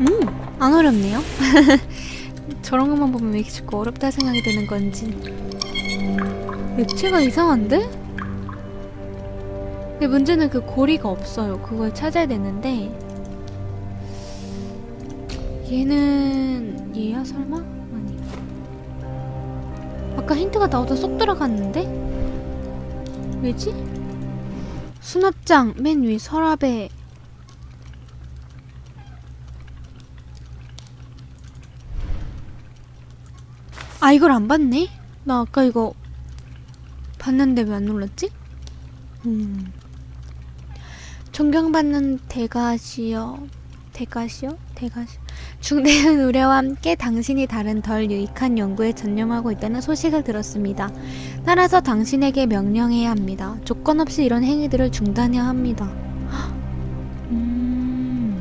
음, 안 어렵네요. 저런 것만 보면 왜 이렇게 자꾸 어렵다 생각이 드는 건지. 액체가 이상한데? 근데 문제는 그 고리가 없어요. 그걸 찾아야 되는데. 얘는 얘야 설마? 아니. 아까 힌트가 나오다 쏙 들어갔는데? 왜지? 수납장 맨 위 서랍에 아 이걸 안 봤네? 나 아까 이거 봤는데 왜안 눌렀지? 음 존경받는 대가시여 대가시여? 대가시 중대한 우려와 함께 당신이 다른 덜 유익한 연구에 전념하고 있다는 소식을 들었습니다. 따라서 당신에게 명령해야 합니다. 조건 없이 이런 행위들을 중단해야 합니다. 음.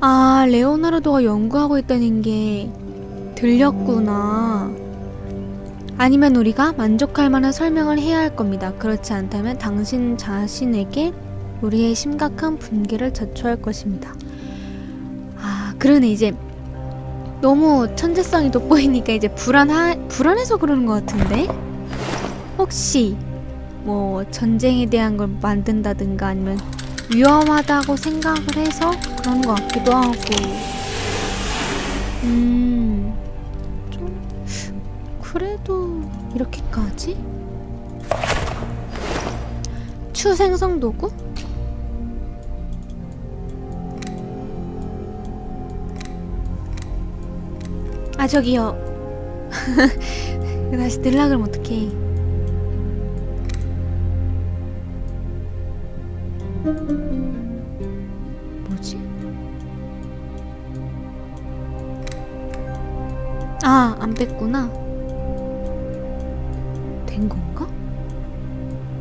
아, 레오나르도가 연구하고 있다는 게 들렸구나. 아니면 우리가 만족할 만한 설명을 해야 할 겁니다. 그렇지 않다면 당신 자신에게 우리의 심각한 분개를 자초할 것입니다. 아, 그러네. 이제 너무 천재성이 돋보이니까 이제 불안하, 불안해서 그러는 것 같은데? 혹시 뭐 전쟁에 대한 걸 만든다든가 아니면 위험하다고 생각을 해서 그런 것 같기도 하고 음, 그래도 이렇게까지? 추생성 도구? 아 저기요 다시 그러면 어떡해 뭐지? 아, 안 뺐구나. 된 건가?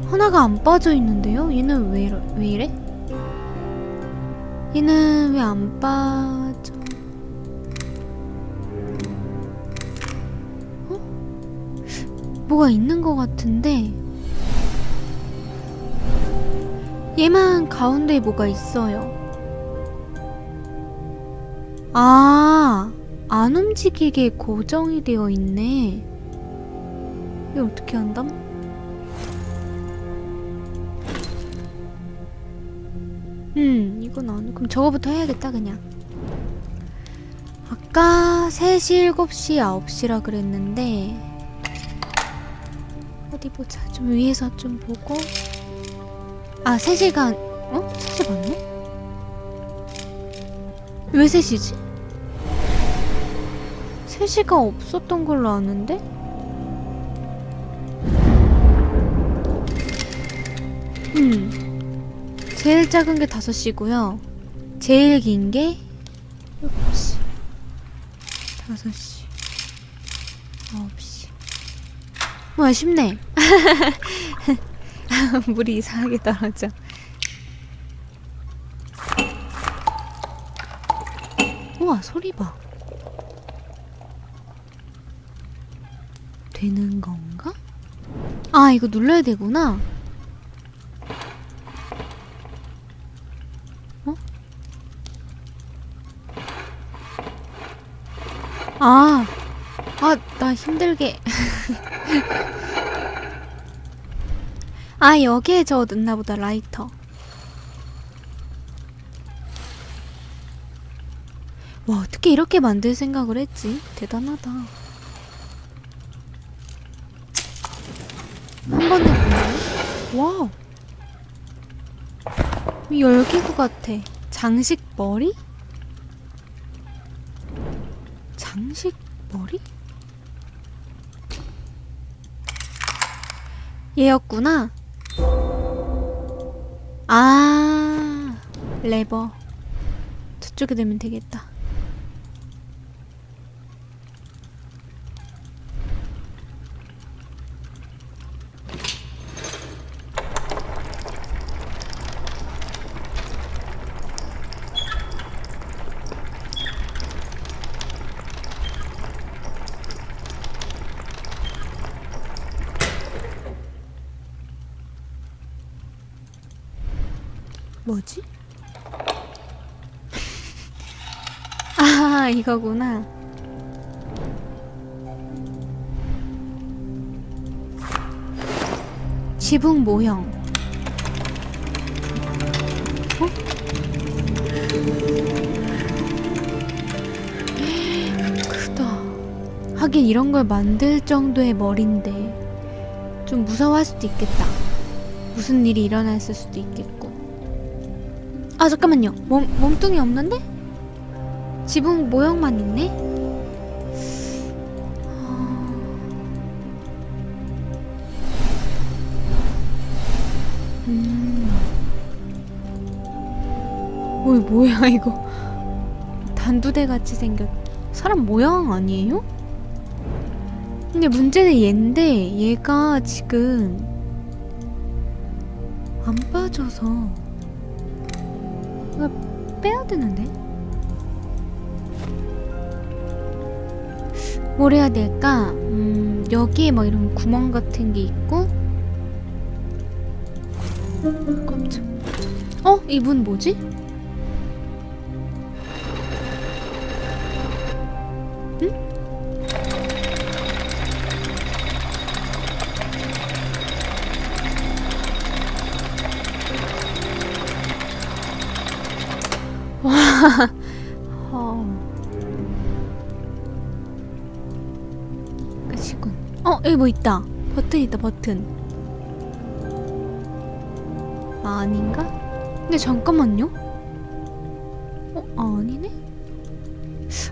하나가 안 빠져 있는데요? 얘는 왜, 이러, 왜 이래? 얘는 왜 안 빠져? 어? 뭐가 있는 것 같은데 얘만 가운데에 뭐가 있어요. 아, 안 움직이게 고정이 되어 있네. 이거 어떻게 한담? 음, 이건 안, 그럼 저거부터 해야겠다, 그냥. 아까 3시, 7시, 9시라 그랬는데, 어디 보자. 좀 위에서 좀 보고. 아, 3시간, 어? 3시 맞네? 왜 3시지? 3시가 없었던 걸로 아는데? 제일 작은 게 5시고요. 제일 긴 게 7시. 5시. 9시. 뭐야, 쉽네. 물이 이상하게 떨어져. 우와, 소리 봐. 되는 건가? 아, 이거 눌러야 되구나. 어? 아, 아, 나 힘들게. 아, 여기에 저 넣나 보다, 라이터. 와, 어떻게 이렇게 만들 생각을 했지? 대단하다. 한 번에 보네. 와우. 이 열기구 같아. 장식 머리? 장식 머리? 얘였구나. 아, 레버. 저쪽에 되면 되겠다. 뭐지? 아, 이거구나. 지붕 모형. 어? 크다. 하긴 이런 걸 만들 정도의 머리인데 좀 무서워할 수도 있겠다. 무슨 일이 일어났을 수도 있겠고. 아 잠깐만요. 몸 몸뚱이 없는데? 지붕 모형만 있네. 아. 음. 어이 뭐야 이거? 단두대 같이 생겼. 사람 모양 아니에요? 근데 문제는 얘인데 얘가 지금 안 빠져서 이거 빼야 되는데 뭘 해야 될까? 음, 여기에 막 이런 구멍 같은 게 있고 깜짝 어? 이분 뭐지? 끝이군. 어, 여기 뭐 있다. 버튼 있다, 버튼. 아, 아닌가? 근데 잠깐만요. 어, 아, 아니네?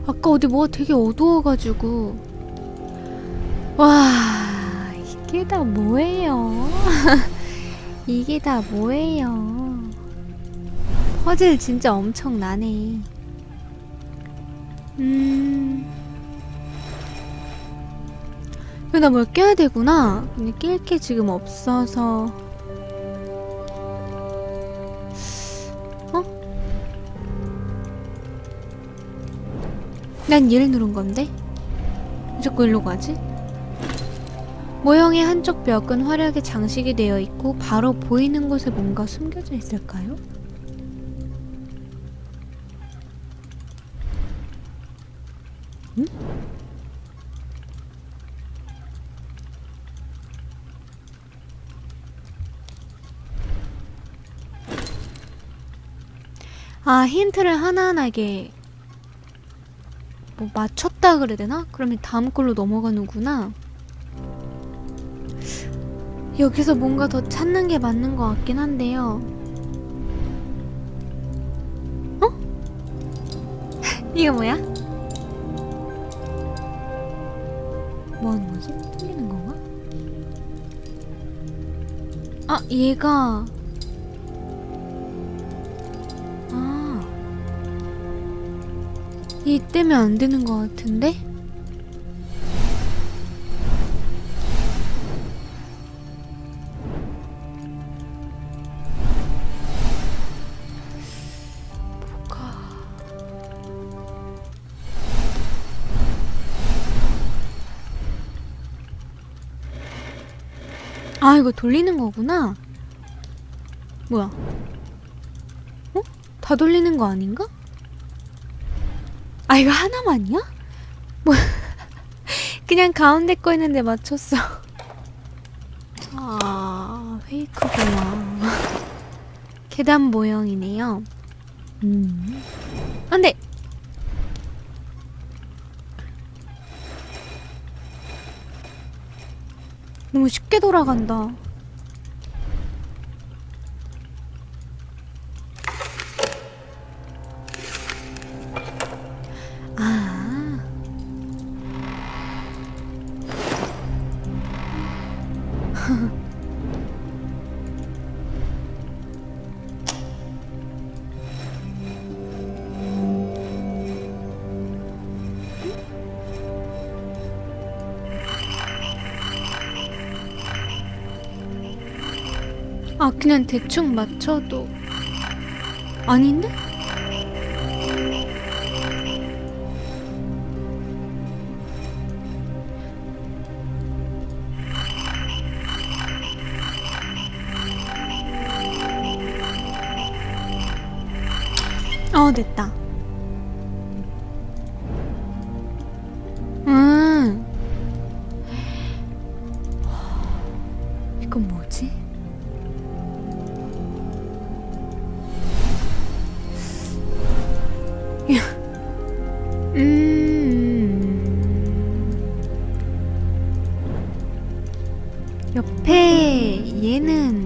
아까 어디 뭐가 되게 어두워가지고. 와, 이게 다 뭐예요? 이게 다 뭐예요? 퍼즐 진짜 엄청나네. 음. 나뭘 껴야 되구나. 근데 낄게 지금 없어서. 어? 난 얘를 누른 건데? 왜 자꾸 일로 가지? 모형의 한쪽 벽은 화려하게 장식이 되어 있고 바로 보이는 곳에 뭔가 숨겨져 있을까요? 아, 힌트를 하나하나게 뭐 맞췄다 그래야 되나? 그러면 다음 걸로 넘어가는구나. 여기서 뭔가 더 찾는 게 맞는 것 같긴 한데요. 어? 이거 뭐야? 뭐 하는 거지? 틀리는 건가? 아, 얘가 얘 때문에 안 되는 것 같은데? 아, 이거 돌리는 거구나. 뭐야? 어? 다 돌리는 거 아닌가? 아, 이거 하나만이야? 뭐, 그냥 가운데 거 있는데 맞췄어. 아, 페이크구나. 계단 모형이네요. 음. 안 돼! 너무 쉽게 돌아간다. 아, 그냥 대충 맞춰도 아닌데? 됐다. 음. 이건 뭐지? 음. 옆에 얘는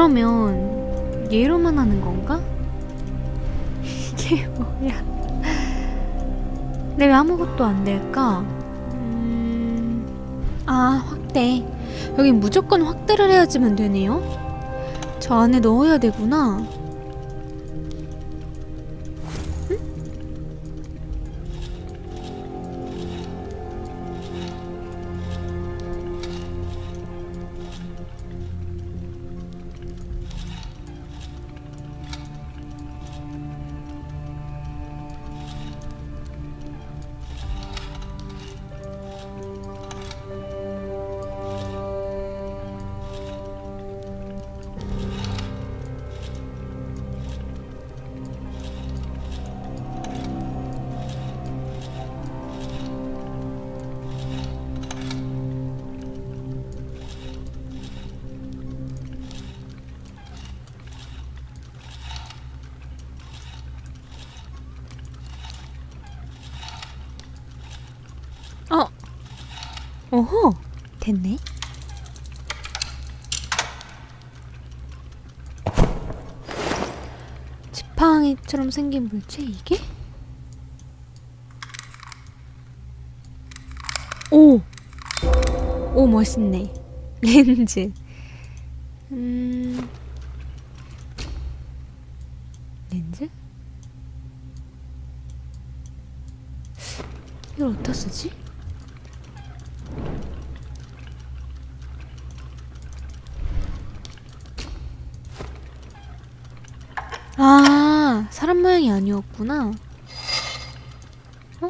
그러면 얘로만 하는 건가? 이게 뭐야? 근데 왜 아무것도 안 될까? 음... 아, 확대. 여긴 무조건 확대를 해야지만 되네요? 저 안에 넣어야 되구나. 오호. 됐네. 지팡이처럼 생긴 물체 이게? 오. 오 멋있네. 렌즈. 음. 렌즈? 이걸 어디다 쓰지? 아, 사람 모양이 아니었구나. 어?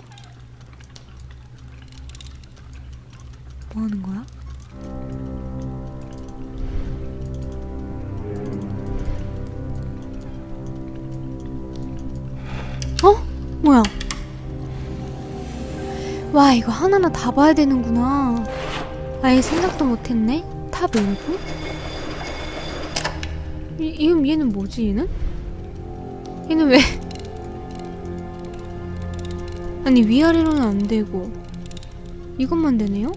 뭐 하는 거야? 어? 뭐야? 와, 이거 하나하나 다 봐야 되는구나. 아예 생각도 못했네. 탑 일부? 이, 얘, 얘는 뭐지, 얘는? 얘는 왜? 아니 위아래로는 안 되고 이것만 되네요?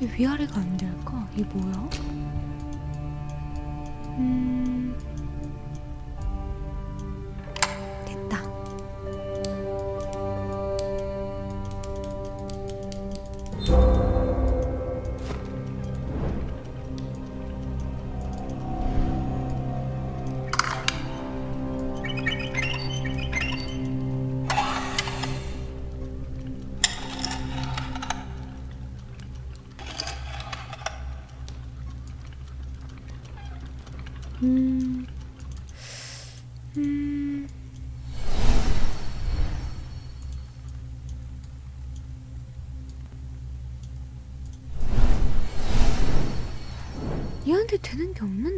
왜 위아래가 안 될까? 이게 뭐야? 얘한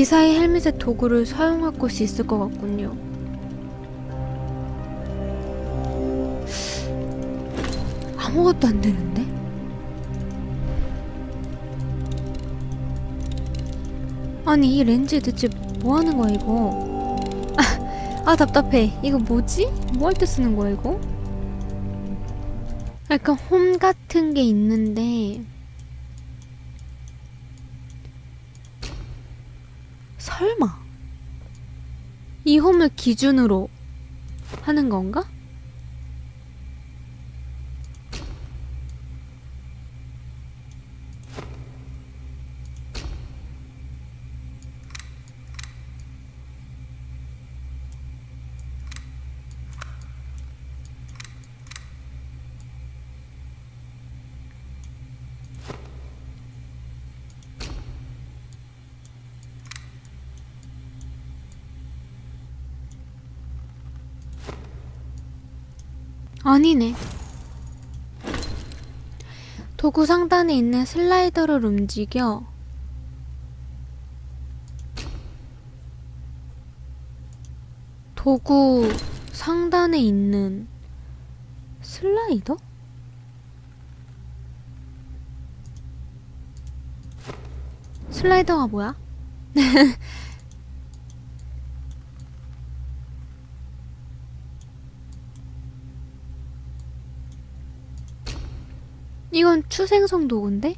기사의 헬멧의 도구를 사용할 곳이 있을 것 같군요. 아무것도 안 되는데? 아니 이 렌즈 대체 뭐 하는 거야 이거? 아, 아 답답해. 이거 뭐지? 뭐 할 때 쓰는 거야 이거? 약간 홈 같은 게 있는데 설마 이 홈을 기준으로 하는 건가? 아니네. 도구 상단에 있는 슬라이더를 움직여 도구 상단에 있는 슬라이더? 슬라이더가 뭐야? 이건 추생성 도구인데?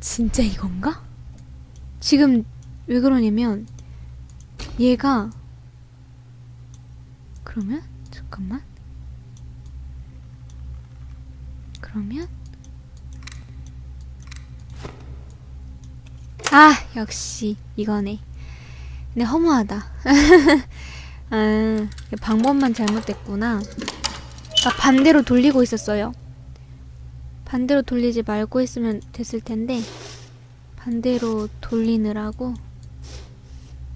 진짜 이건가? 지금 왜 그러냐면 얘가 그러면? 잠깐만. 그러면? 아 역시 이거네. 근데 허무하다 아 방법만 잘못됐구나 아 반대로 돌리고 있었어요 반대로 돌리지 말고 했으면 됐을 텐데 반대로 돌리느라고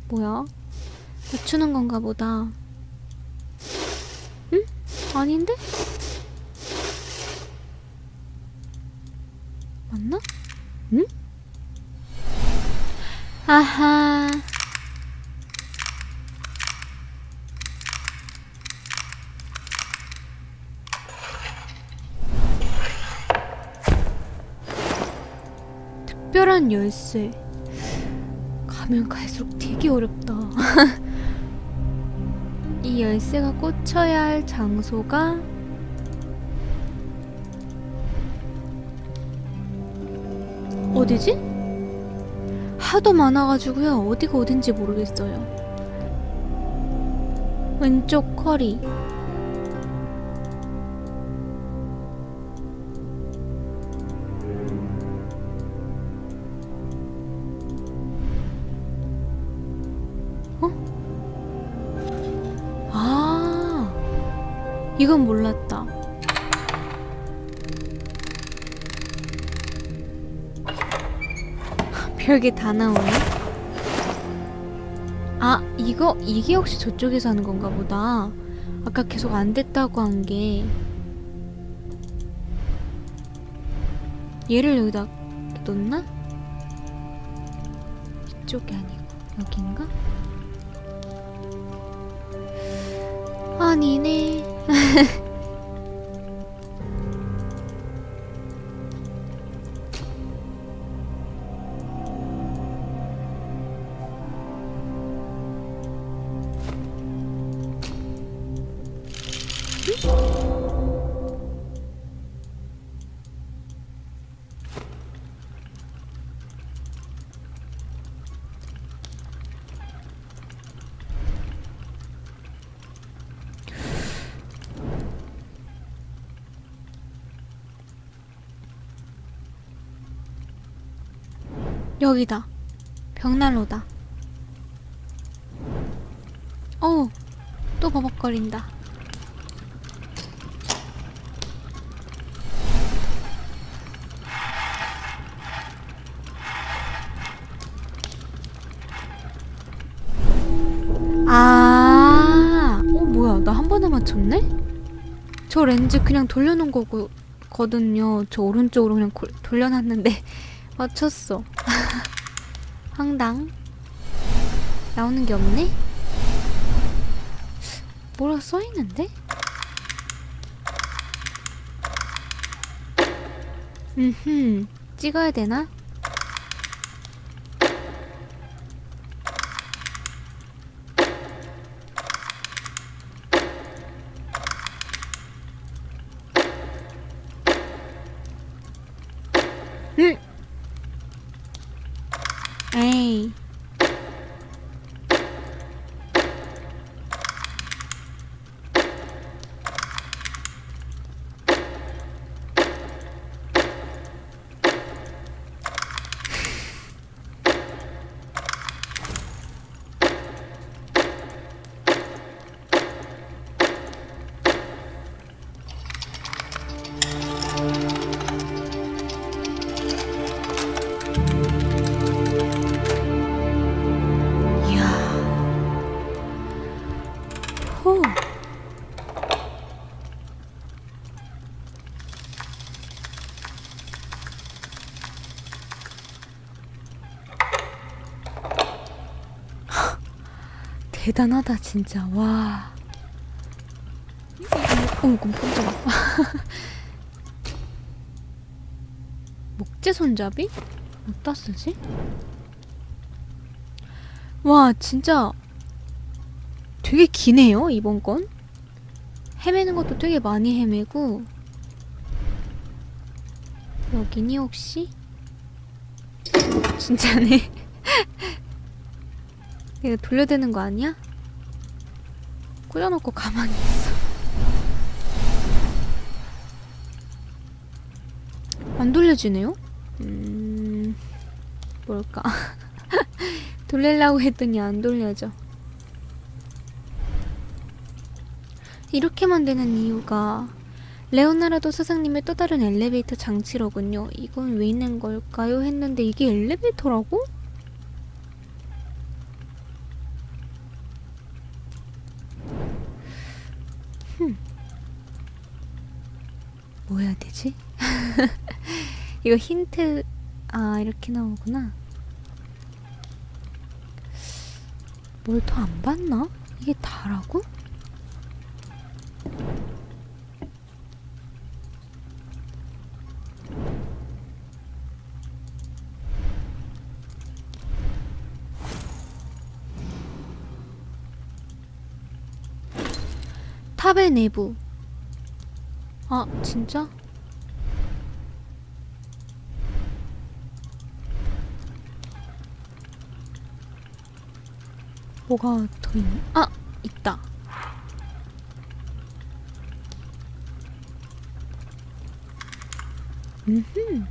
뭐야? 맞추는 건가 보다 응? 아닌데? 맞나? 응? 아하 열쇠. 가면 갈수록 되게 어렵다. 이 열쇠가 꽂혀야 할 장소가 어디지? 하도 많아가지고요. 어디가 어딘지 모르겠어요. 왼쪽 허리 이건 몰랐다. 별게 다 나오네. 아, 이거, 이게 혹시 저쪽에서 하는 건가 보다. 아까 계속 안 됐다고 한 게. 얘를 여기다 놓나? 이쪽이 아니고, 여긴가? 아니네. 呵呵。 여기다. 벽난로다. 어우, 또 버벅거린다. 아, 어, 뭐야. 나 한 번에 맞췄네? 저 렌즈 그냥 돌려놓은 거고, 거든요. 저 오른쪽으로 그냥 골- 돌려놨는데, 맞췄어. 황당. 나오는 게 없네? 뭐라 써있는데? 음흠. 찍어야 되나? 응! 대단하다 진짜 와. 어, 깜 깜짝아. 목재 손잡이? 어디다 쓰지? 와, 진짜 되게 기네요, 이번 건. 헤매는 것도 되게 많이 헤매고. 여기니 혹시? 진짜네. 이거 돌려대는 거 아니야? 꽂아놓고 가만히 있어. 안 돌려지네요? 음, 뭘까? 돌리려고 했더니 안 돌려져. 이렇게만 되는 이유가 레오나르도 스승님의 또 다른 엘리베이터 장치로군요. 이건 왜 있는 걸까요? 했는데 이게 엘리베이터라고? 흠. 뭐 해야 되지? 이거 힌트 아 이렇게 나오구나. 뭘 더 안 봤나? 이게 다라고? 탑의 내부. 아, 진짜? 뭐가 더 있나? 아! 있다. 음흠.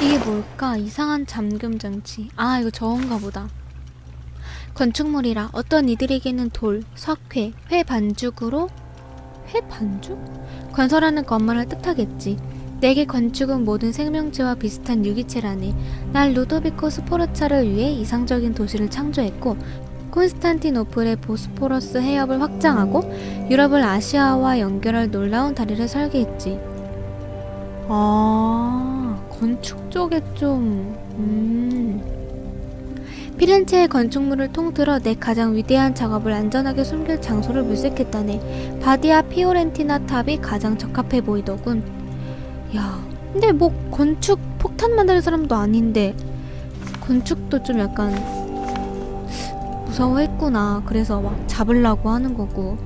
이게 뭘까? 이상한 잠금 장치. 아, 이거 저건가 보다. 건축물이라 어떤 이들에게는 돌, 석회, 회 반죽으로 회 반죽? 건설하는 것만을 뜻하겠지. 내게 건축은 모든 생명체와 비슷한 유기체라네. 난 루도비코 스포르차를 위해 이상적인 도시를 창조했고 콘스탄티노플의 보스포러스 해협을 확장하고 유럽을 아시아와 연결할 놀라운 다리를 설계했지. 아, 건축 쪽에 좀 음. 피렌체의 건축물을 통틀어 내 가장 위대한 작업을 안전하게 숨길 장소를 물색했다네. 바디아 피오렌티나 탑이 가장 적합해 보이더군. 야, 근데 뭐 건축 폭탄 만드는 사람도 아닌데 건축도 좀 약간 무서워했구나. 그래서 막 잡으려고 하는 거고.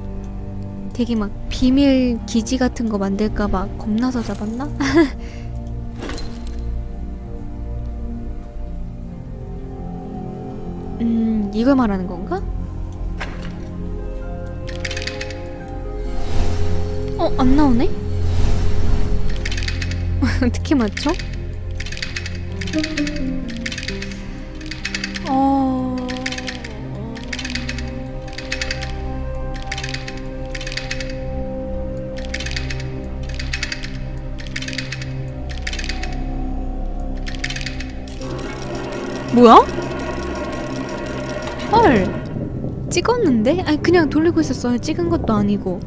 되게 막 비밀 기지 같은 거 만들까 봐 겁나서 잡았나? 음, 이걸 말하는 건가? 어, 안 나오네? 어떻게 맞춰? 어... 뭐야? 헐 찍었는데? 아니 그냥 돌리고 있었어요 찍은 것도 아니고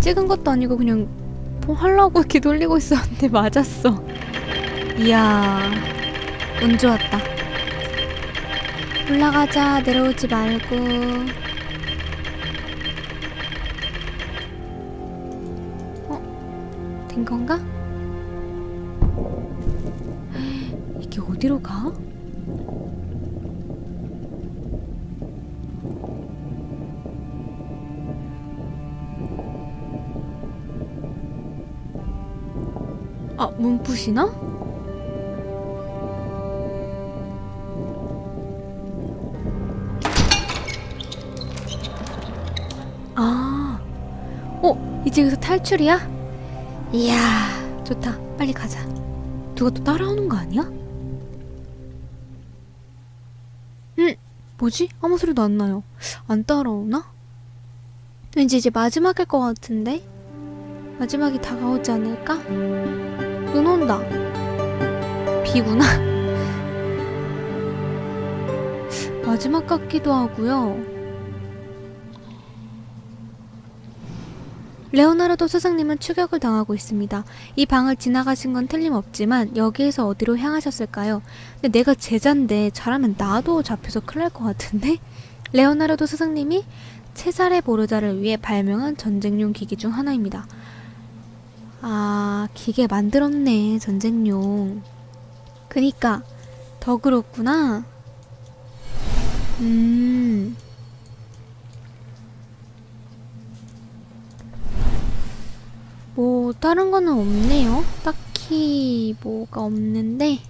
찍은 것도 아니고 그냥 뭐 하려고 이렇게 돌리고 있었는데 맞았어 이야 운 좋았다 올라가자 내려오지 말고 어? 된 건가? 이게 어디로 가? 아, 문부시나? 아, 어, 이제 여기서 탈출이야? 이야, 좋다. 빨리 가자. 누가 또 따라오는 거 아니야? 응, 뭐지? 아무 소리도 안 나요. 안 따라오나? 왠지 이제 마지막일 것 같은데? 마지막이 다가오지 않을까? 눈 온다. 비구나. 마지막 같기도 하고요. 레오나르도 스승님은 추격을 당하고 있습니다. 이 방을 지나가신 건 틀림없지만 여기에서 어디로 향하셨을까요? 근데 내가 제자인데 잘하면 나도 잡혀서 큰일 날 것 같은데? 레오나르도 스승님이 체사레 보르자를 위해 발명한 전쟁용 기기 중 하나입니다. 아, 기계 만들었네, 전쟁용. 그니까, 더 그렇구나. 음. 뭐 다른 거는 없네요. 딱히 뭐가 없는데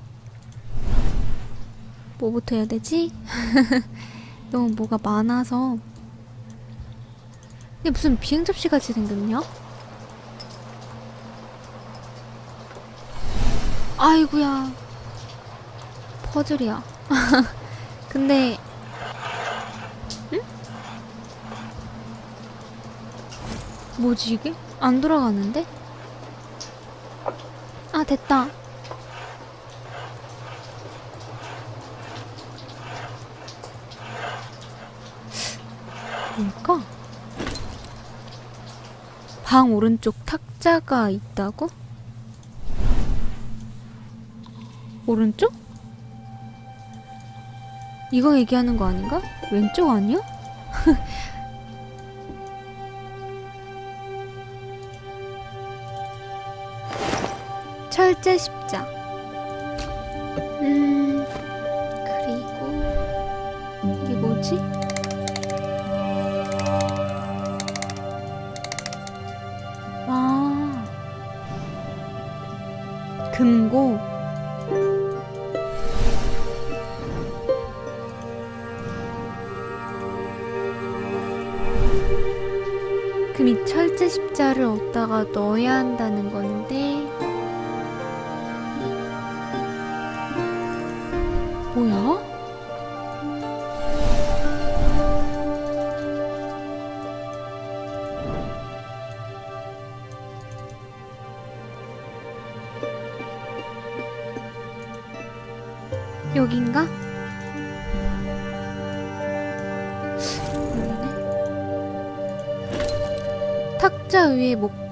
뭐부터 해야 되지? 너무 뭐가 많아서 이게 무슨 비행 접시 같이 생겼냐? 아이구야 퍼즐이야. 근데 응? 뭐지 이게? 안 돌아가는데? 아 됐다. 뭘까? 방 오른쪽 탁자가 있다고? 오른쪽? 이거 얘기하는 거 아닌가? 왼쪽 아니야? 철제 십자. 음, 그리고 이게 뭐지? 아, 금고. 십자를 어디다가 넣어야 한다는 건데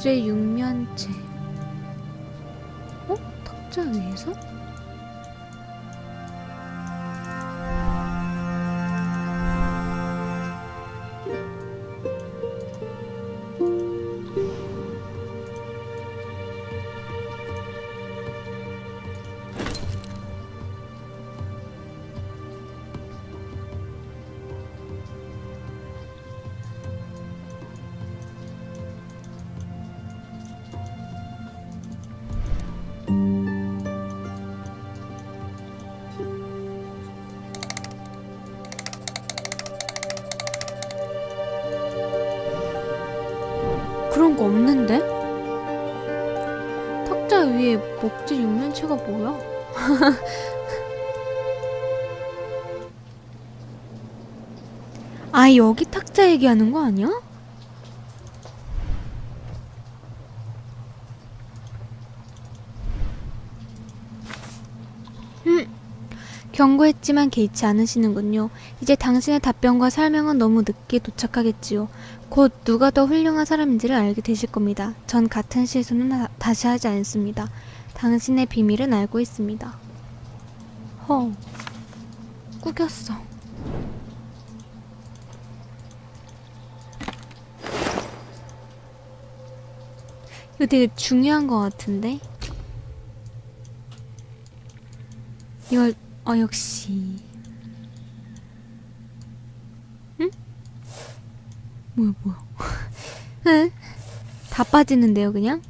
목재 육면체. 어? 탁자 위에서? 아 여기 탁자 얘기하는 거 아니야? 음, 경고했지만 개의치 않으시는군요. 이제 당신의 답변과 설명은 너무 늦게 도착하겠지요. 곧 누가 더 훌륭한 사람인지를 알게 되실 겁니다. 전 같은 실수는 다, 다시 하지 않습니다. 당신의 비밀은 알고 있습니다. 허, 꾸겼어. 이거 되게 중요한 것 같은데? 이걸, 어, 역시. 응? 뭐야, 뭐야. 응? 다 빠지는데요, 그냥?